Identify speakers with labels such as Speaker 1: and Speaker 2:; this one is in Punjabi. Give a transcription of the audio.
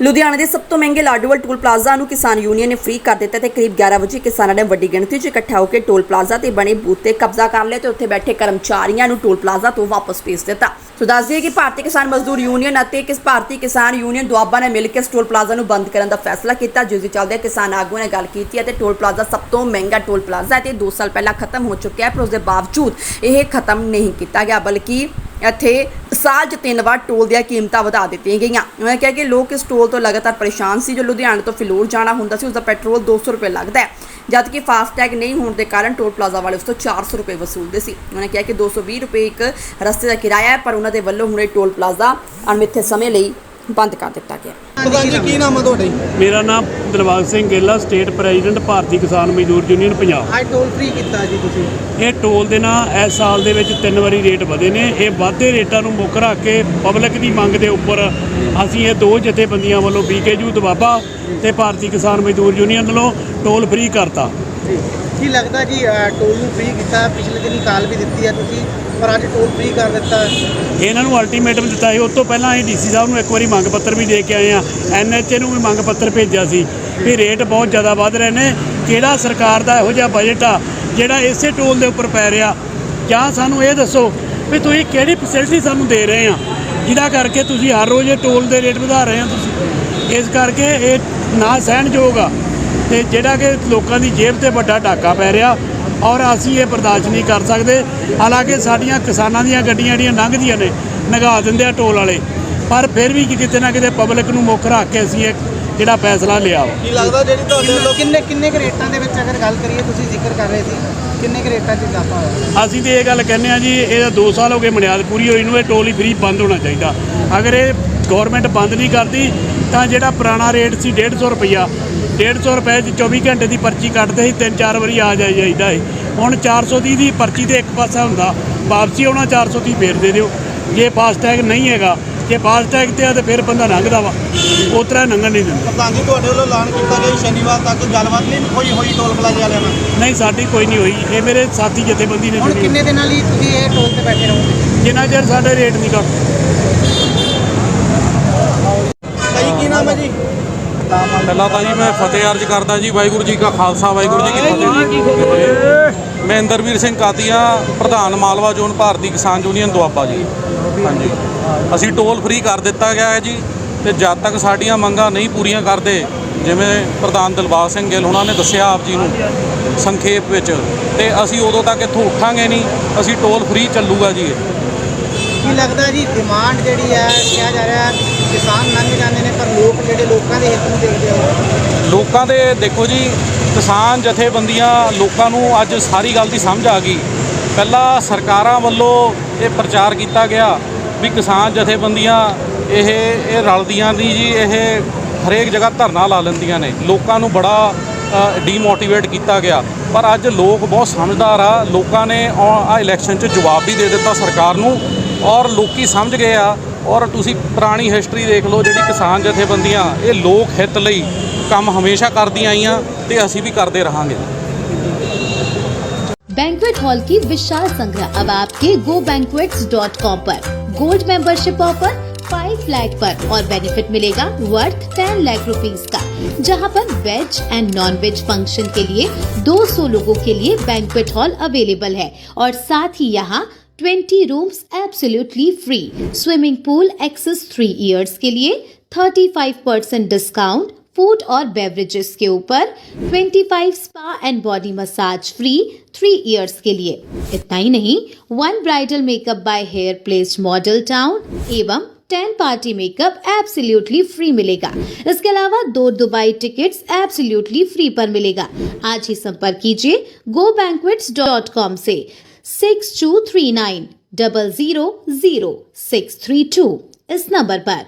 Speaker 1: ਲੁਧਿਆਣਾ ਦੇ ਸਭ ਤੋਂ ਮਹਿੰਗੇ ਲਾਡੂਵਾਲ ਟੋਲ ਪਲਾਜ਼ਾ ਨੂੰ ਕਿਸਾਨ ਯੂਨੀਅਨ ਨੇ ਫ੍ਰੀ ਕਰ ਦਿੱਤਾ ਤੇ ਕਰੀਬ 11 ਵਜੇ ਕਿਸਾਨਾਂ ਨੇ ਵੱਡੀ ਗਿਣਤੀ 'ਚ ਇਕੱਠਾ ਹੋ ਕੇ ਟੋਲ ਪਲਾਜ਼ਾ ਤੇ ਬਣੇ ਬੂਥ ਤੇ ਕਬਜ਼ਾ ਕਰ ਲਿਆ ਤੇ ਉੱਥੇ ਬੈਠੇ ਕਰਮਚਾਰੀਆਂ ਨੂੰ ਟੋਲ ਪਲਾਜ਼ਾ ਤੋਂ ਵਾਪਸ ਭੇਜ ਦਿੱਤਾ। ਸੋ ਦੱਸ ਦਈਏ ਕਿ ਭਾਰਤੀ ਕਿਸਾਨ ਮਜ਼ਦੂਰ ਯੂਨੀਅਨ ਅਤੇ ਕਿਸ ਭਾਰਤੀ ਕਿਸਾਨ ਯੂਨੀਅਨ ਦੁਆਬਾ ਨੇ ਮਿਲ ਕੇ ਇਸ ਟੋਲ ਪਲਾਜ਼ਾ ਨੂੰ ਬੰਦ ਕਰਨ ਦਾ ਫੈਸਲਾ ਕੀਤਾ, ਜਿਸ ਦੇ ਚੱਲਦੇ ਕਿਸਾਨ ਆਗੂਆਂ ਨੇ ਗੱਲ ਕੀਤੀ ਹੈ ਤੇ ਟੋਲ ਪਲਾਜ਼ਾ ਸਭ ਤੋਂ ਮਹਿੰਗਾ ਟੋਲ ਪਲਾਜ਼ਾ ਹੈ ਤੇ 2 ਸਾਲ ਪਹਿਲਾਂ ਖਤਮ ਹੋ ਚੁੱਕਿਆ ਹੈ ਪਰ ਉਸ ਦੇ ਬਾਵਜੂਦ ਇਹ ਖਤਮ ਨਹੀਂ ਕੀਤਾ ਗਿਆ, ਬਲਕਿ ਇੱਥੇ ਸਾਲ 'ਚ ਤਿੰਨ ਵਾਰ ਟੋਲ ਦੀਆਂ ਕੀਮਤਾਂ ਵਧਾ ਦਿੱਤੀਆਂ ਗਈਆਂ। ਉਹਨਾਂ ਕਿਹਾ ਕਿ ਲੋਕ ਇਸ ਟੋਲ ਤੋਂ ਲਗਾਤਾਰ ਪਰੇਸ਼ਾਨ ਸੀ। ਜੋ ਲੁਧਿਆਣਾ ਤੋਂ ਫਿਲੌਰ ਜਾਣਾ ਹੁੰਦਾ ਸੀ ਉਸ ਦਾ ਪੈਟਰੋਲ 200 ਰੁਪਏ ਲੱਗਦਾ ਹੈ। ਜਦ ਫਾਸਟ ਟੈਗ ਨਹੀਂ ਹੋਣ ਦੇ ਕਾਰਨ ਟੋਲ ਪਲਾਜ਼ਾ ਵਾਲੇ ਉਸ ਤੋਂ 400 ਰੁਪਏ ਵਸੂਲਦੇ ਸੀ। ਉਹਨਾਂ ਕਿਹਾ ਕਿ 220 ਰੁਪਏ ਇੱਕ ਰਸਤੇ ਦਾ ਕਿਰਾਇਆ ਹੈ, ਪਰ ਉਹਨਾਂ ਦੇ ਵੱਲੋਂ ਹੁਣ ਇਹ ਟੋਲ ਪਲਾਜ਼ਾ ਅਣਮਿੱਥੇ ਸਮੇਂ ਲਈ ਬੰਦ ਕਰ ਦਿੱਤਾ ਗਿਆ।
Speaker 2: ਪ੍ਰਧਾਨ ਜੀ ਕੀ ਨਾਮ ਹੈ ਤੁਹਾਡਾ?
Speaker 3: ਮੇਰਾ ਨਾਮ Dilbag Singh Gela state president Bharti Kisan Mazdoor union Punjab.
Speaker 2: ਅੱਜ ਟੋਲ ਫ੍ਰੀ ਕੀਤਾ ਜੀ ਤੁਸੀਂ।
Speaker 3: ਇਹ ਟੋਲ ਦੇ ਨਾਲ ਇਸ ਸਾਲ ਦੇ ਵਿੱਚ ਤਿੰਨ ਵਾਰੀ ਰੇਟ ਵਧੇ ਨੇ। ਇਹ ਵਾਧੇ ਰੇਟਾਂ ਨੂੰ ਮੁੱਖ ਰੱਖ ਕੇ ਪਬਲਿਕ ਦੀ ਮੰਗ ਦੇ ਉੱਪਰ ਅਸੀਂ ਇਹ ਦੋ ਜਥੇਬੰਦੀਆਂ ਵੱਲੋਂ ਬੀਕੇਯੂ ਦਵਾਬਾ ਤੇ ਭਾਰਤੀ ਕਿਸਾਨ ਮਜ਼ਦੂਰ ਯੂਨੀਅਨ ਵੱਲੋਂ ਟੋਲ ਫ੍ਰੀ ਕਰਤਾ।
Speaker 2: ਜੀ। ਕੀ ਲੱਗਦਾ ਜੀ ਟੋਲ ਨੂੰ ਫ੍ਰੀ ਕੀਤਾ, ਪਿਛਲੇ ਦਿਨੀ ਕਾਲ ਵੀ ਦਿੱਤੀ ਹੈ ਤੁਸੀਂ, ਪਰ ਅੱਜ ਟੋਲ ਫ੍ਰੀ ਕਰ ਦਿੱਤਾ।
Speaker 3: ਇਹਨਾਂ ਨੂੰ ਅਲਟੀਮੇਟਮ ਦਿੱਤਾ ਸੀ। ਉਸ ਤੋਂ ਪਹਿਲਾਂ ਅਸੀਂ ਡੀਸੀ ਸਾਹਿਬ ਨੂੰ ਇੱਕ ਵਾਰੀ ਮੰਗ ਪੱਤਰ ਵੀ ਦੇ ਕੇ ਆਏ ਆ ਐਨਐਚਏ ਨੂੰ ਵੀ ਮੰਗ ਪੱਤਰ ਭੇਜਿਆ ਸੀ ਵੀ ਰੇਟ ਬਹੁਤ ਜ਼ਿਆਦਾ ਵੱਧ ਰਹੇ ਨੇ। ਕਿਹੜਾ ਸਰਕਾਰ ਦਾ ਇਹੋ ਜਿਹਾ ਬਜਟ ਆ, ਜਿਹੜਾ ਇਸੇ ਟੋਲ ਦੇ ਉੱਪਰ ਪੈ ਰਿਹਾ? ਜਾਂ ਸਾਨੂੰ ਇਹ ਦੱਸੋ ਵੀ ਤੁਸੀਂ ਕਿਹੜੀ ਫੈਸਿਲਿਟੀ ਸਾਨੂੰ ਦੇ ਰਹੇ ਆ? ਜਿਹਦਾ ਕਰਕੇ ਤੁਸੀਂ ਹਰ ਰੋਜ਼ ਇਹ ਟੋਲ ਦੇ ਰੇਟ ਵਧਾ ਰਹੇ ਆ ਤੁਸੀਂ। ਇਸ ਕਰਕੇ ਇਹ ਨਾ ਸਹਿਣਯੋਗ ਆ। ਤੇ ਜਿਹੜਾ ਕਿ ਲੋਕਾਂ ਦੀ ਜੇਬ ਤੇ ਵੱਡਾ ਡਾਕਾ ਪੈ ਰਿਹਾ ਔਰ ਅਸੀਂ ਇਹ ਬਰਦਾਸ਼ਤ ਨਹੀਂ ਕਰ ਸਕਦੇ। ਹਾਲਾਂਕਿ ਸਾਡੀਆਂ ਕਿਸਾਨਾਂ ਦੀਆਂ ਗੱਡੀਆਂ ਜਿਹੜੀਆਂ ਲੰਘਦੀਆਂ ਨੇ ਨਗਾ ਦਿੰਦੇ ਆ ਟੋਲ ਵਾਲੇ। ਪਰ ਫਿਰ ਵੀ ਕਿਤੇ ਨਾ ਕਿਤੇ ਪਬਲਿਕ ਨੂੰ ਮੁੱਖ ਰੱਖ ਕੇ ਅਸੀਂ ਇਹ ਜਿਹੜਾ ਫੈਸਲਾ ਲਿਆ ਵਾ।
Speaker 2: ਕੀ ਲੱਗਦਾ ਜਿਹੜੀ ਤੁਹਾਡੇ ਵੱਲੋਂ ਕਿੰਨੇ ਕਿੰਨੇ ਰੇਟਾਂ ਦੇ ਵਿੱਚ ਅਗਰ ਗੱਲ ਕਰੀਏ ਤੁਸੀਂ ਜ਼ਿਕਰ ਕਰ ਰਹੇ ਸੀ ਕਿੰਨੇ ਕੁ ਰੇਟਾਂ 'ਚ ਇਜ਼ਾਫਾ ਹੋਇਆ?
Speaker 3: ਅਸੀਂ ਤੇ ਇਹ ਗੱਲ ਕਹਿੰਦੇ ਆ ਜੀ ਇਹਦਾ 2 ਸਾਲ ਹੋ ਗਏ ਬੁਨਿਆਦ ਪੂਰੀ ਹੋਈ ਨੂੰ ਇਹ ਟੋਲ ਹੀ ਫ੍ਰੀ ਬੰਦ ਹੋਣਾ ਚਾਹੀਦਾ। ਅਗਰ ਇਹ ਗਵਰਨਮੈਂਟ ਬੰਦ ਨਹੀਂ ਕਰਦੀ ਤਾਂ ਜਿਹੜਾ ਪੁਰਾਣਾ ਰੇਟ ਸੀ 150 ਰੁਪਈਆ 150 ਰੁਪਏ 'ਚ 24 ਘੰਟੇ ਦੀ ਪਰਚੀ ਕੱਟਦੇ ਸੀ ਤਿੰਨ ਚਾਰ ਵਾਰੀ ਆ ਜਾਈ ਜਾਈਦਾ ਸੀ। ਹੁਣ 430 ਦੀ ਪਰਚੀ ਤੇ ਇੱਕ ਪਾਸਾ ਹੁੰਦਾ ਵਾਪਸੀ ਆਉਣਾ 430 ਫੇਰ ਦੇ ਦਿਓ। ਜੇ ਫਾਸਟੈਗ ਨਹੀਂ ਹੈਗਾ ਜੇ ਫਾਸਟੈਗ ਤੇ ਆ ਤੇ ਫਿਰ ਬੰਦਾ ਲੰਘਦਾ ਵਾ। ਉਸ ਤਰ੍ਹਾਂ ਲੰਘਣ ਨਹੀਂ ਦਿੰਦਾ।
Speaker 2: ਪ੍ਰਧਾਨ ਜੀ ਤੁਹਾਡੇ ਵੱਲੋਂ ਐਲਾਨ ਕੀਤਾ ਗਿਆ ਸ਼ਨੀਵਾਰ ਤੱਕ ਗੱਲਬਾਤ ਨਹੀਂ ਹੋਈ ਹੋਈ ਟੋਲ ਪਲਾਜ਼ੇ ਵਾਲਿਆਂ ਨਾਲ?
Speaker 3: ਨਹੀਂ ਸਾਡੀ ਕੋਈ ਨਹੀਂ ਹੋਈ। ਇਹ ਮੇਰੇ ਸਾਥੀ ਜਥੇਬੰਦੀ ਨੇ
Speaker 2: ਹੁਣ ਕਿੰਨੇ ਦਿਨਾਂ ਲਈ ਤੁਸੀਂ ਇਹ ਟੋਲ ਤੇ ਬੈਠੇ ਰਹੋਗੇ?
Speaker 3: ਜਿੰਨਾ ਚਿਰ ਸਾਡੇ ਰੇਟ ਨਹੀਂ ਘੱਟ।
Speaker 2: ਭਾਈ ਕੀ ਨਾਮ ਹੈ ਜੀ?
Speaker 4: ਪਹਿਲਾਂ ਤਾਂ ਜੀ ਮੈਂ ਫਤਿਹ ਅਰਜ ਕਰਦਾ ਜੀ ਵਾਹਿਗੁਰੂ ਜੀ ਕਾ ਖਾਲਸਾ ਵਾਹਿਗੁਰੂ ਜੀ ਕੀ ਫਤਿਹ। ਮੈਂ ਇੰਦਰਵੀਰ ਸਿੰਘ ਕਾਤੀਆ ਪ੍ਰਧਾਨ ਮਾਲਵਾ ਜ਼ੋਨ ਭਾਰਤੀ ਕਿਸਾਨ ਯੂਨੀਅਨ ਦੁਆਬਾ ਜੀ। ਹਾਂਜੀ। ਅਸੀਂ ਟੋਲ ਫ੍ਰੀ ਕਰ ਦਿੱਤਾ ਗਿਆ ਹੈ ਜੀ ਤੇ ਜਦ ਤੱਕ ਸਾਡੀਆਂ ਮੰਗਾਂ ਨਹੀਂ ਪੂਰੀਆਂ ਕਰਦੇ ਜਿਵੇਂ ਪ੍ਰਧਾਨ ਦਿਲਬਾਗ ਸਿੰਘ ਗਿੱਲ ਉਹਨਾਂ ਨੇ ਦੱਸਿਆ ਆਪ ਜੀ ਨੂੰ ਸੰਖੇਪ ਵਿੱਚ ਤੇ ਅਸੀਂ ਉਦੋਂ ਤੱਕ ਇੱਥੋਂ ਉੱਠਾਂਗੇ ਨਹੀਂ ਅਸੀਂ ਟੋਲ ਫ੍ਰੀ ਚੱਲੂਗਾ ਜੀ
Speaker 2: ਕੀ ਲੱਗਦਾ ਜੀ ਡਿਮਾਂਡ ਜਿਹੜੀ ਹੈ, ਕਿਹਾ ਜਾ ਰਿਹਾ ਕਿਸਾਨ ਲੰਘ ਜਾਂਦੇ ਨੇ, ਪਰ ਲੋਕ ਜਿਹੜੇ ਲੋਕਾਂ ਦੇ ਹਿੱਤ ਨੂੰ ਦੇਖਦੇ ਹੋ
Speaker 4: ਲੋਕਾਂ ਦੇ ਦੇਖੋ ਜੀ, ਕਿਸਾਨ ਜਥੇਬੰਦੀਆਂ ਲੋਕਾਂ ਨੂੰ ਅੱਜ ਸਾਰੀ ਗੱਲ ਦੀ ਸਮਝ ਆ ਗਈ। ਪਹਿਲਾਂ ਸਰਕਾਰਾਂ ਵੱਲੋਂ ਇਹ ਪ੍ਰਚਾਰ ਕੀਤਾ ਗਿਆ ਵੀ ਕਿਸਾਨ ਜਥੇਬੰਦੀਆਂ ਇਹ ਇਹ ਰਲਦੀਆਂ ਨਹੀਂ ਜੀ, ਇਹ ਹਰੇਕ ਜਗ੍ਹਾ ਧਰਨਾ ਲਾ ਲੈਂਦੀਆਂ ਨੇ। ਲੋਕਾਂ ਨੂੰ ਬੜਾ ਡੀਮੋਟੀਵੇਟ ਕੀਤਾ ਗਿਆ ਪਰ ਅੱਜ ਲੋਕ ਬਹੁਤ ਸਮਝਦਾਰ ਆ ਲੋਕਾਂ ਨੇ ਆ ਇਲੈਕਸ਼ਨ 'ਚ ਜਵਾਬ ਵੀ ਦੇ ਦਿੱਤਾ ਸਰਕਾਰ ਨੂੰ ਔਰ ਲੋਕੀ ਸਮਝ ਗਏ ਆ ਔਰ ਤੁਸੀਂ ਪੁਰਾਣੀ ਹਿਸਟਰੀ ਦੇਖ ਲਓ ਜਿਹੜੀ ਕਿਸਾਨ ਜਥੇਬੰਦੀਆਂ ਇਹ ਲੋਕ ਹਿੱਤ ਲਈ ਕੰਮ ਹਮੇਸ਼ਾ ਕਰਦੀਆਂ ਆਈਆਂ ਤੇ ਅਸੀਂ ਵੀ ਕਰਦੇ ਰਹਾਂਗੇ
Speaker 5: बैंकवेट हॉल की विशाल संग्रह अब आपके गो कॉम पर gold membership offer five lakh पर और बेनिफिट मिलेगा वर्थ टेन लाख रुपीस का जहाँ पर veg and non veg function के लिए 200 लोगों के लिए बैंकवेट हॉल अवेलेबल है और साथ ही यहाँ 20 rooms absolutely free swimming pool access three years के लिए 35 परसेंट डिस्काउंट फ़ूड और बेवरेजेस के ऊपर 25 spa and body massage free three years के लिए। इतना ही नहीं one bridal makeup by hair place model town एवं 10 पार्टी मेकअप एब्सोल्युटली फ्री मिलेगा। इसके अलावा दो दुबई टिकट्स एब्सोल्युटली फ्री पर मिलेगा। आज ही संपर्क कीजिए गो डॉट कॉम से। Six two three nine double zero zero six three two इस नंबर पर।